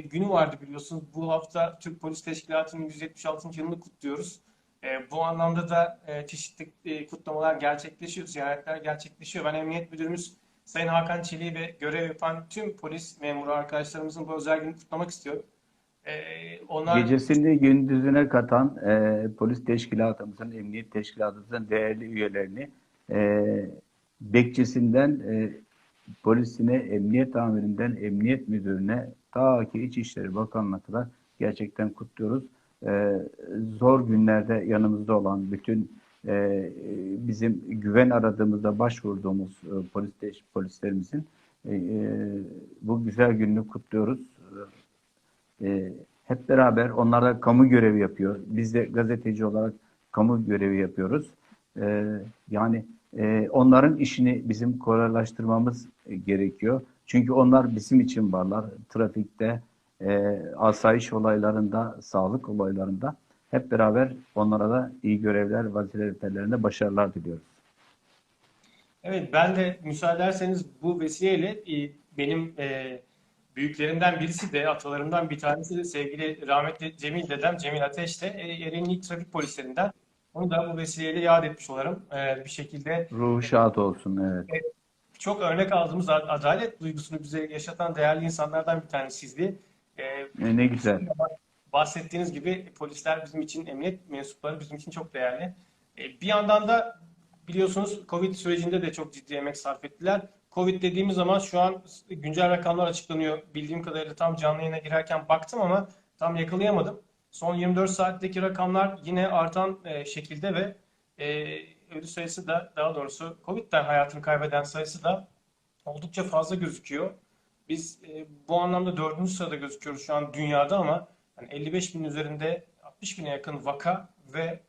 günü vardı biliyorsunuz. Bu hafta Türk Polis Teşkilatı'nın 176. yılını kutluyoruz. E, bu anlamda da e, çeşitli e, kutlamalar gerçekleşiyor, ziyaretler gerçekleşiyor. Ben Emniyet Müdürümüz Sayın Hakan Çelik'i ve görev yapan tüm polis memuru arkadaşlarımızın bu özel günü kutlamak istiyorum. E, onlar Gecesini gündüzüne katan e, polis teşkilatımızın, emniyet teşkilatımızın değerli üyelerini e, bekçisinden e, polisine, emniyet amirinden emniyet müdürüne ta ki İçişleri Bakanlığı'na kadar gerçekten kutluyoruz. E, zor günlerde yanımızda olan bütün e, bizim güven aradığımızda başvurduğumuz e, polis polislerimizin e, e, bu güzel gününü kutluyoruz. E, hep beraber onlar kamu görevi yapıyor. Biz de gazeteci olarak kamu görevi yapıyoruz. E, yani e, onların işini bizim kolaylaştırmamız e, gerekiyor. Çünkü onlar bizim için varlar. Trafikte, e, asayiş olaylarında, sağlık olaylarında hep beraber onlara da iyi görevler, vazifelerinde başarılar diliyoruz. Evet, ben de müsaade ederseniz bu vesileyle e, benim e, büyüklerimden birisi de, atalarımdan bir tanesi de sevgili rahmetli Cemil dedem, Cemil Ateş de e, Ereğli'nin ilk trafik polislerinden. Onu da bu vesileyle yad etmiş olarım. E, bir şekilde Ruhu şad olsun. Evet. Çok örnek aldığımız ad- adalet duygusunu bize yaşatan değerli insanlardan bir tanesiydi. E, E, ne güzel. bahsettiğiniz gibi polisler bizim için, emniyet mensupları bizim için çok değerli. E, Bir yandan da biliyorsunuz Covid sürecinde de çok ciddi emek sarf ettiler. Covid dediğimiz zaman şu an güncel rakamlar açıklanıyor. Bildiğim kadarıyla tam canlı yayına girerken baktım ama tam yakalayamadım. Son 24 saatteki rakamlar yine artan e, şekilde ve e, ölü sayısı da daha doğrusu Covid'den hayatını kaybeden sayısı da oldukça fazla gözüküyor. Biz e, bu anlamda dördüncü sırada gözüküyoruz şu an dünyada ama yani 55 bin üzerinde 60 bine yakın vaka ve